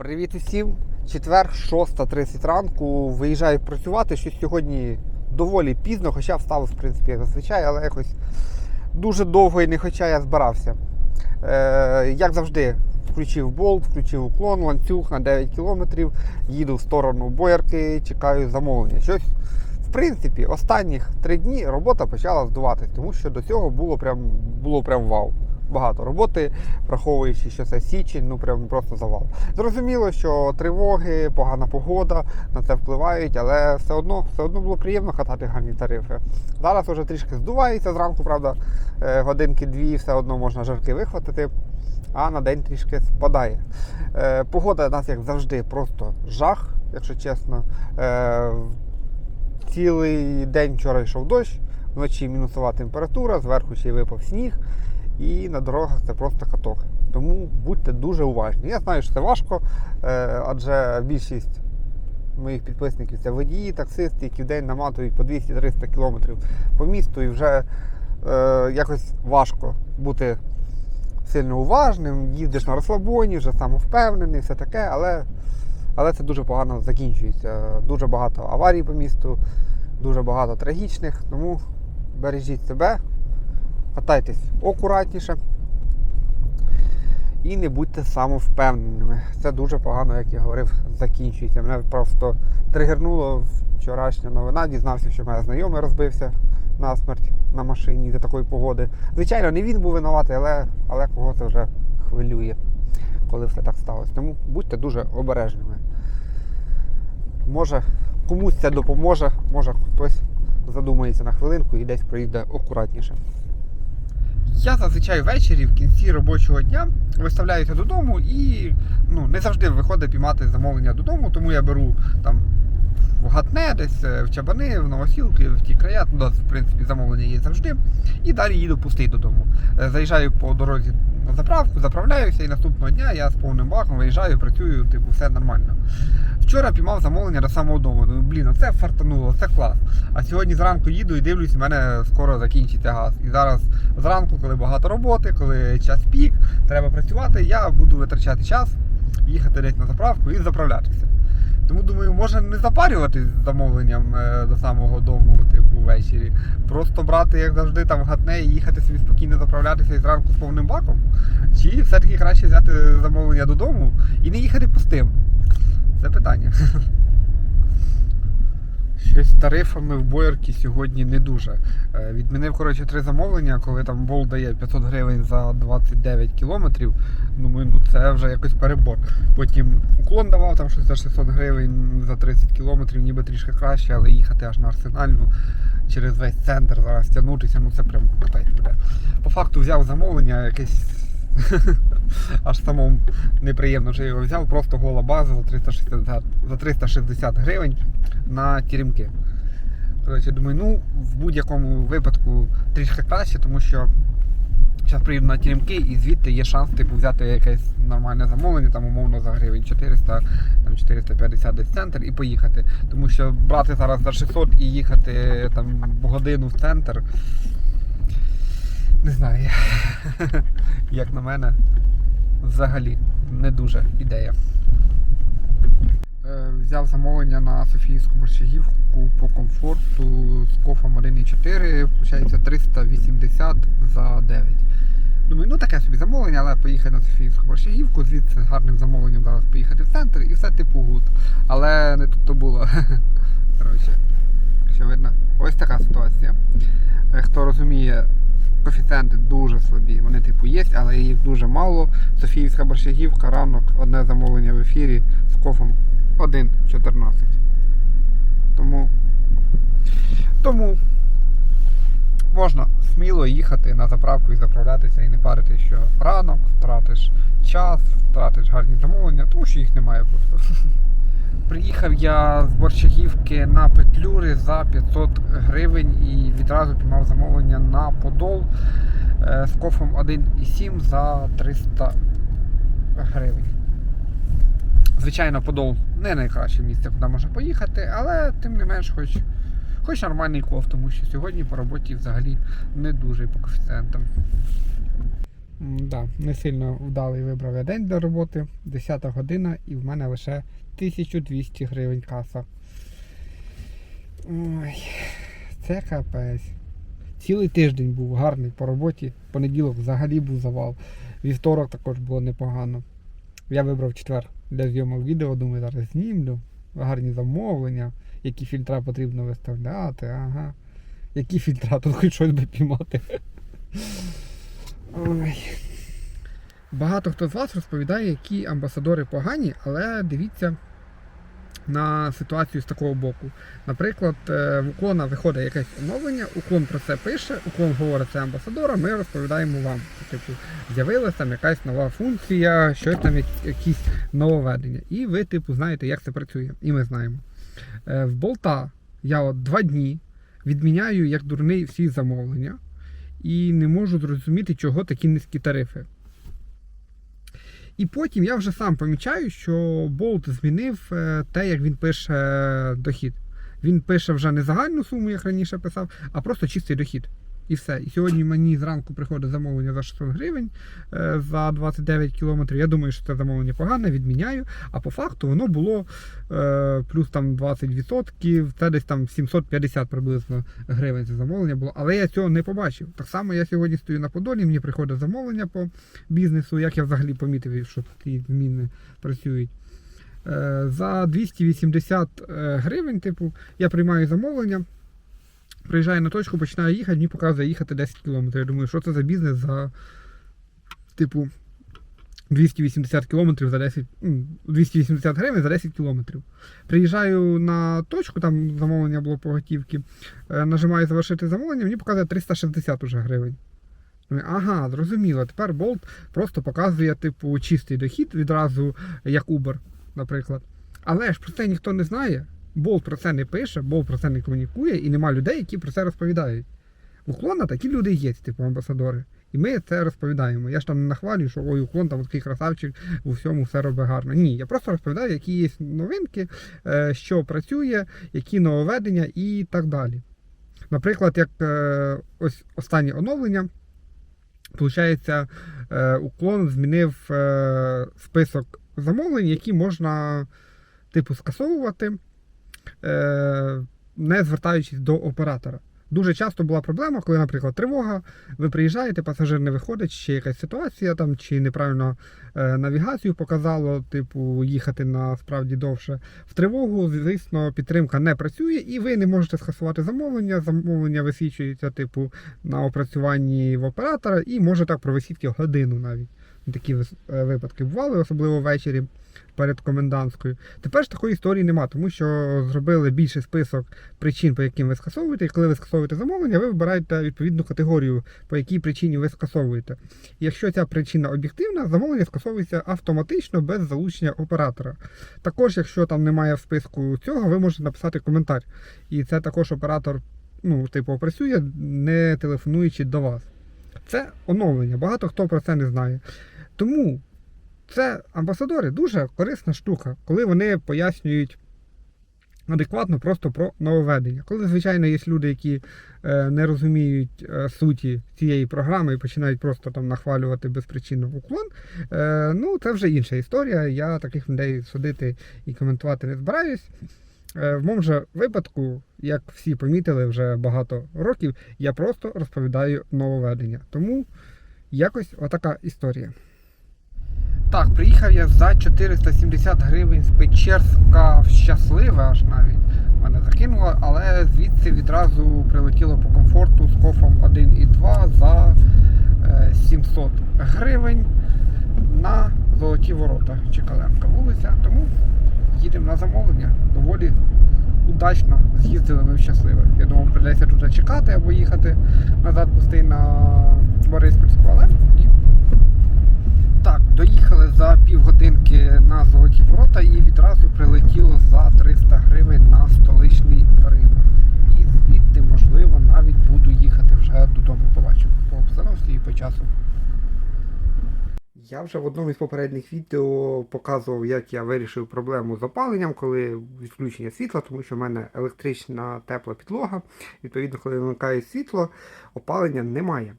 Привіт усім! Четвер, 6.30 ранку. Виїжджаю працювати. Щось сьогодні доволі пізно, хоча встав, в принципі, як зазвичай, але якось дуже довго і не хоча я збирався. Е, як завжди, включив болт, включив уклон, ланцюг на 9 кілометрів, їду в сторону боярки, чекаю замовлення. Щось, в принципі, останніх три дні робота почала здуватись, тому що до цього було прям, було прям вау багато роботи, враховуючи, що це січень, ну прям просто завал. Зрозуміло, що тривоги, погана погода на це впливають, але все одно все одно було приємно катати гарні тарифи. Зараз вже трішки здувається зранку, правда, е, годинки-дві, все одно можна жарки вихватити. А на день трішки спадає. Е, погода у нас, як завжди, просто жах, якщо чесно. Е, цілий день вчора йшов дощ, вночі мінусова температура, зверху ще й випав сніг і на дорогах це просто каток. Тому будьте дуже уважні. Я знаю, що це важко, е, адже більшість моїх підписників це водії, таксисти, які в день наматують по 200-300 кілометрів по місту і вже е, якось важко бути сильно уважним, їздиш на розслабоні, вже самовпевнений, все таке, але, але це дуже погано закінчується. Дуже багато аварій по місту, дуже багато трагічних, тому бережіть себе, катайтесь акуратніше і не будьте самовпевненими. Це дуже погано, як я говорив, закінчується. Мене просто тригернуло вчорашня новина, дізнався, що моя знайомий розбився насмерть на машині за такої погоди. Звичайно, не він був винуватий, але, але кого це вже хвилює, коли все так сталося. Тому будьте дуже обережними. Може комусь це допоможе, може хтось задумається на хвилинку і десь проїде акуратніше. Я зазвичай ввечері в кінці робочого дня виставляюся додому і ну, не завжди виходить піймати замовлення додому, тому я беру там в Гатне, десь е, в Чабани, в Новосілки, в ті края, туди, в принципі, замовлення є завжди. І далі їду пустий додому. Е, Заїжджаю по дорозі на заправку, заправляюся і наступного дня я з повним баком виїжджаю, працюю, типу, все нормально. Вчора піймав замовлення до самого дому. Ну, блін, оце фартануло, це клас. А сьогодні зранку їду і дивлюсь, у мене скоро закінчиться газ. І зараз зранку, коли багато роботи, коли час пік, треба працювати, я буду витрачати час, їхати десь на заправку і заправлятися. Тому думаю, може не запарюватись з замовленням е, до самого дому, ввечері. Просто брати, як завжди, там гатне і їхати собі спокійно заправлятися і зранку з повним баком. Чи все-таки краще взяти замовлення додому і не їхати пустим? Це питання. Щось з тарифами в боярці сьогодні не дуже. Е, Відмінив коротше три замовлення, коли там бол дає 500 гривень за 29 кілометрів. Думаю, ну це вже якось перебор. Потім уклон давав там щось за 600 гривень за 30 кілометрів, ніби трішки краще, але їхати аж на арсенальну через весь центр зараз тягнутися, ну це прям капець буде. По факту взяв замовлення якесь. Аж самому неприємно, що я його взяв, просто гола база за 360, за 360 гривень на теремки. Коротше, думаю, ну в будь-якому випадку трішки краще, тому що зараз приїду на теремки і звідти є шанс типу, взяти якесь нормальне замовлення, там умовно за гривень 400, там 450 десь центр і поїхати. Тому що брати зараз за 600 і їхати там годину в центр. Не знаю, як на мене, взагалі не дуже ідея. Е, Взяв замовлення на Софійську борщагівку по комфорту з кофом 1,4, виходить 380 за 9. Думаю, ну таке собі замовлення, але поїхати на Софійську борщагівку, звідси з гарним замовленням зараз поїхати в центр і все типу гуд. Але не тут то було. Коротше, що? Ось така ситуація. Е, Хто розуміє, коефіцієнти дуже слабі. Вони типу є, але їх дуже мало. Софіївська борщагівка, ранок, одне замовлення в ефірі з кофом 1,14. Тому, тому можна сміло їхати на заправку і заправлятися і не парити, що ранок втратиш час, втратиш гарні замовлення, тому що їх немає просто. Приїхав я з Борщагівки на Петлюри за 500 гривень і відразу піймав замовлення на Подол е, з кофом 1,7 за 300 гривень. Звичайно, Подол не найкраще місце, куди можна поїхати, але тим не менш, хоч, хоч нормальний коф, тому що сьогодні по роботі взагалі не дуже по коефіцієнтам. Да, не сильно вдалий вибрав я день для роботи, 10 година, і в мене лише 1200 гривень каса. Ой, це капець. Цілий тиждень був гарний по роботі. Понеділок взагалі був завал. Вівторок також було непогано. Я вибрав четвер для зйомок відео, думаю, зараз знімлю. Гарні замовлення, які фільтра потрібно виставляти, ага. Які фільтра, тут хоч щось би піймати. Ой. Багато хто з вас розповідає, які амбасадори погані, але дивіться на ситуацію з такого боку. Наприклад, е, в уклона виходить якесь оновлення, уклон про це пише, уклон говорить це амбасадора, ми розповідаємо вам. Типу, з'явилася там якась нова функція, щось там, якісь нововведення. І ви, типу, знаєте, як це працює. І ми знаємо. Е, В болта я от два дні відміняю як дурний всі замовлення і не можу зрозуміти, чого такі низькі тарифи. І потім я вже сам помічаю, що Болт змінив е, те, як він пише е, дохід. Він пише вже не загальну суму, як раніше писав, а просто чистий дохід. І все. І сьогодні мені зранку приходить замовлення за 600 гривень е, за 29 кілометрів. Я думаю, що це замовлення погане, відміняю. А по факту воно було е, плюс там 20%, це десь там 750 приблизно гривень це замовлення було. Але я цього не побачив. Так само я сьогодні стою на Подолі, мені приходить замовлення по бізнесу, як я взагалі помітив, що такі зміни працюють. Е, За 280 е, гривень, типу, я приймаю замовлення, приїжджаю на точку, починаю їхати, мені показує їхати 10 км. Я думаю, що це за бізнес за типу 280 км за 10, 280 гривень за 10 кілометрів. Приїжджаю на точку, там замовлення було по готівці, е, нажимаю завершити замовлення, мені показує 360 уже гривень. Ага, зрозуміло. Тепер Bolt просто показує, типу, чистий дохід відразу, як Uber, наприклад. Але ж про це ніхто не знає. Bolt про це не пише, Bolt про це не комунікує, і нема людей, які про це розповідають. Уклона такі люди є, типу амбасадори. І ми це розповідаємо. Я ж там не нахвалюю, що ой, уклон там такий красавчик, у всьому все робить гарно. Ні, я просто розповідаю, які є новинки, е, що працює, які нововведення і так далі. Наприклад, як е, ось останнє оновлення. Получається, е, уклон змінив список замовлень, які можна, типу, скасовувати, не звертаючись до оператора. Дуже часто була проблема, коли, наприклад, тривога, ви приїжджаєте, пасажир не виходить, чи якась ситуація там, чи неправильно е, навігацію показало, типу, їхати насправді довше. В тривогу, звісно, підтримка не працює, і ви не можете скасувати замовлення. Замовлення висвічується, типу, на опрацюванні в оператора, і може так провисіти годину навіть. Такі е, випадки бували, особливо ввечері перед комендантською. Тепер ж такої історії нема, тому що зробили більший список причин, по яким ви скасовуєте. І коли ви скасовуєте замовлення, ви вибираєте відповідну категорію, по якій причині ви скасовуєте. І якщо ця причина об'єктивна, замовлення скасовується автоматично без залучення оператора. Також, якщо там немає в списку цього, ви можете написати коментар. І це також оператор, ну, типу, опрацює, не телефонуючи до вас. Це оновлення. Багато хто про це не знає. Тому це амбасадори дуже корисна штука, коли вони пояснюють адекватно просто про нововведення. Коли, звичайно, є люди, які е, не розуміють е, суті цієї програми і починають просто там нахвалювати безпричинно уклон, е, ну це вже інша історія. Я таких людей судити і коментувати не збираюсь. Е, В моєму же випадку, як всі помітили вже багато років, я просто розповідаю нововведення. Тому якось отака історія. Так, приїхав я за 470 гривень з Печерська в щасливе аж навіть мене закинуло, але звідси відразу прилетіло по комфорту з кофом 1 і 2 за е, 700 гривень на золоті ворота Чекаленка вулиця. Тому їдемо на замовлення. Доволі удачно з'їздили ми в щасливе. Я думав, прийдеться тут чекати або їхати назад пустий на Бориспільську, але ні. Так, доїхали за півгодинки на золоті ворота і відразу прилетіло за 300 гривень на столичний ринок. І звідти, можливо, навіть буду їхати вже додому. Побачу по обстановці і по часу. Я вже в одному із попередніх відео показував, як я вирішив проблему з опаленням, коли відключення світла, тому що в мене електрична тепла підлога. Відповідно, коли вимикає світло, опалення немає.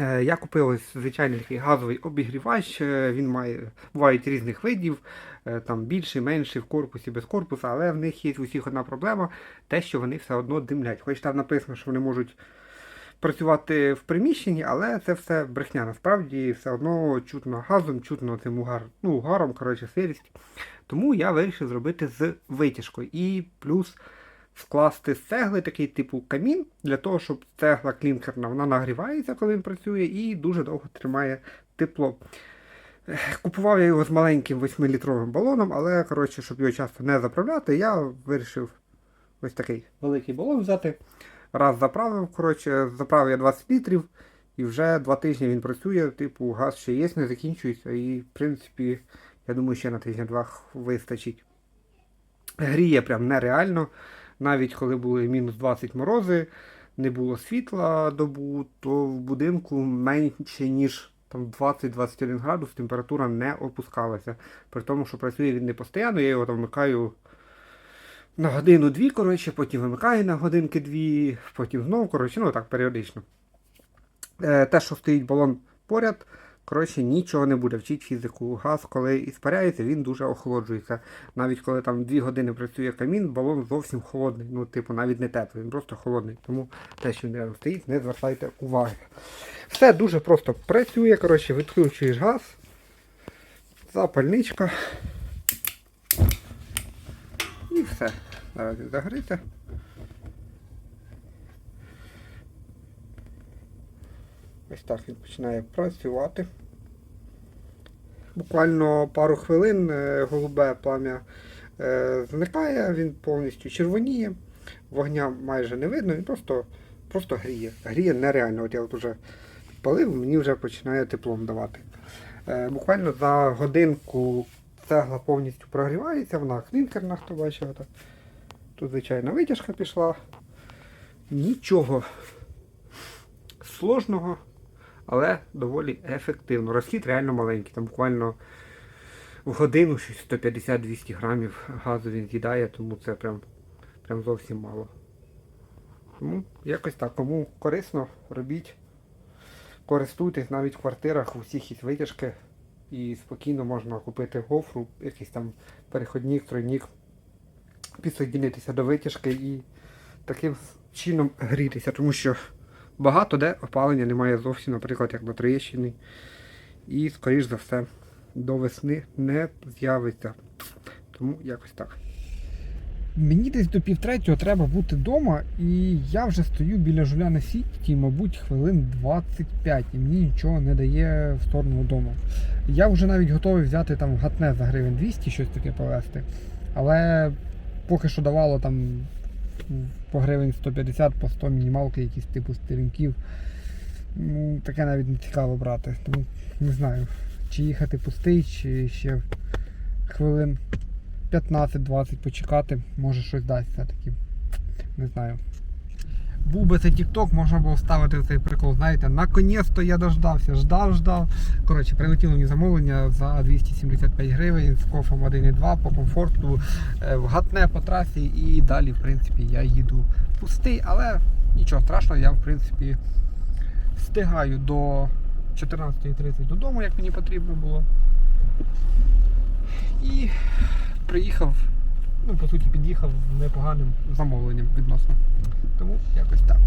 Е, Я купив ось звичайний такий газовий обігрівач. Е, Він має бувають різних видів, е, там більший, менший, в корпусі, без корпуса, але в них є у всіх одна проблема, те, що вони все одно димлять. Хоч там написано, що вони можуть працювати в приміщенні, але це все брехня. Насправді все одно чутно газом, чутно цим угар, ну, угаром, коротше, сирість. Тому я вирішив зробити з витяжкою. І плюс вкласти з цегли такий типу камін, для того, щоб цегла клінкерна вона нагрівається, коли він працює, і дуже довго тримає тепло. Купував я його з маленьким 8-літровим балоном, але коротше, щоб його часто не заправляти, я вирішив ось такий великий балон взяти. Раз заправив, коротше, заправив я 20 літрів, і вже два тижні він працює, типу, газ ще є, не закінчується, і в принципі, я думаю, ще на тижня-два вистачить. Гріє прям нереально. Навіть коли були мінус 20 морози, не було світла добу, то в будинку менше, ніж там 20-21 градус, температура не опускалася. При тому, що працює він не постійно, я його там вмикаю на годину-дві, коротше, потім вимикаю на годинки-дві, потім знову, коротше, ну так, періодично. Е, те, що стоїть балон поряд, коротше, нічого не буде. Вчить фізику. Газ, коли іспаряється, він дуже охолоджується. Навіть коли там 2 години працює камін, балон зовсім холодний. Ну, типу, навіть не теплий, він просто холодний. Тому те, що він рядом стоїть, не звертайте уваги. Все дуже просто працює, коротше, відключуєш газ, запальничка. Все. Зараз він загориться. Ось так він починає працювати. Буквально пару хвилин е, голубе плам'я е, зникає, він повністю червоніє, вогня майже не видно, він просто, просто гріє. Гріє нереально. От я от уже підпалив, мені вже починає теплом давати. Е, Буквально за годинку цегла повністю прогрівається, вона клінкерна, хто бачив. Тут звичайна витяжка пішла. Нічого сложного, але доволі ефективно. Розхід реально маленький. Там буквально в годину щось 150-200 грамів газу він з'їдає, тому це прям, прям зовсім мало. Тому якось так. Кому корисно, робіть. Користуйтесь навіть в квартирах, у всіх є витяжки. І спокійно можна купити гофру, якийсь там переходник, тройник, підсоєднитися до витяжки і таким чином грітися, тому що багато де опалення немає зовсім, наприклад, як на Троєщині. І, скоріш за все, до весни не з'явиться. Тому якось так. Мені десь до півтретього треба бути вдома, і я вже стою біля жуляни сіті, мабуть, хвилин 25, і мені нічого не дає в сторону дому. Я вже навіть готовий взяти там гатне за гривень 200 щось таке повезти. Але поки що давало там по гривень 150, по 100 мінімалки, якісь типу стерінків. Ну, таке навіть не цікаво брати. Тому не знаю, чи їхати пустий, чи ще хвилин 15-20 почекати, може щось дасть все-таки. Не знаю. Був би це TikTok, можна було ставити цей прикол, знаєте, наконець-то я дождався, ждав, ждав. Коротше, прилетіло мені замовлення за 275 гривень з кофом 1,2 по комфорту, е, гатне по трасі і далі, в принципі, я їду пустий, але нічого страшного, я в принципі встигаю до 14.30 додому, як мені потрібно було. І приїхав, ну по суті, під'їхав непоганим замовленням відносно. Тому якось так.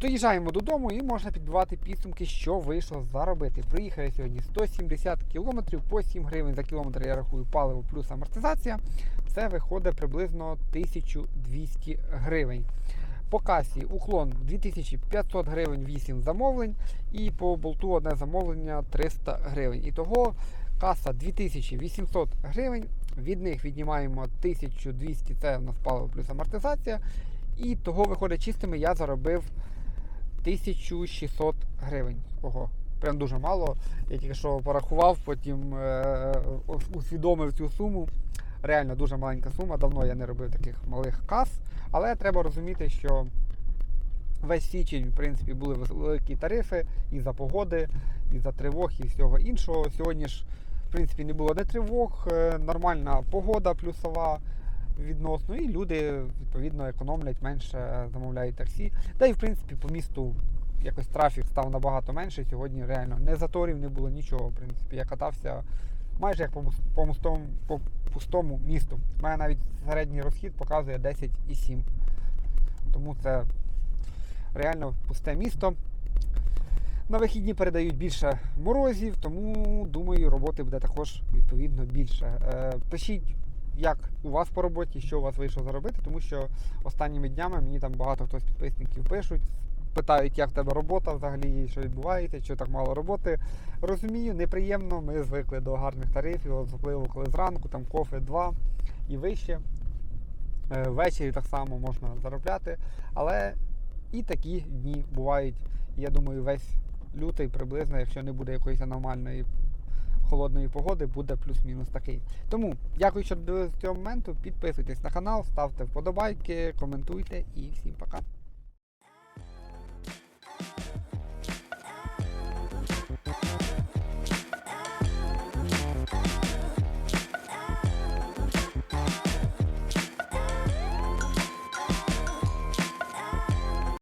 Доїжджаємо додому і можна підбивати підсумки, що вийшло заробити. Приїхав я сьогодні 170 км по 7 гривень за кілометр. Я рахую паливо плюс амортизація. Це виходить приблизно 1200 гривень. По касі уклон 2500 гривень 8 замовлень, і по болту одне замовлення 300 гривень. Ітого каса 2800 гривень. Від них віднімаємо 1200, це в нас паливо плюс амортизація. І того виходить чистими, я заробив 1600 гривень. Ого, прям дуже мало. Я тільки що порахував, потім е- усвідомив цю суму. Реально дуже маленька сума. Давно я не робив таких малих кас. Але треба розуміти, що весь січень, в принципі, були великі тарифи і за погоди, і за тривог, і всього іншого. Сьогодні ж, в принципі, не було де тривог, е, нормальна погода плюсова відносно, і люди відповідно економлять, менше замовляють таксі. Та й в принципі по місту якось трафік став набагато менше. Сьогодні реально не заторів, не було нічого. В принципі, я катався майже як по, по, по пустому місту. У мене навіть середній розхід показує 10,7. Тому це реально пусте місто. На вихідні передають більше морозів, тому думаю, роботи буде також відповідно більше. Е, пишіть, як у вас по роботі, що у вас вийшло заробити, тому що останніми днями мені там багато хто з підписників пишуть, питають, як в тебе робота взагалі, що відбувається, що так мало роботи. Розумію, неприємно, ми звикли до гарних тарифів, особливо коли зранку, там кофе 2 і вище. Е, Ввечері так само можна заробляти, але і такі дні бувають. Я думаю, весь лютий приблизно, якщо не буде якоїсь аномальної холодної погоди, буде плюс-мінус такий. Тому дякую, що дивилися цього моменту. Підписуйтесь на канал, ставте вподобайки, коментуйте і всім пока.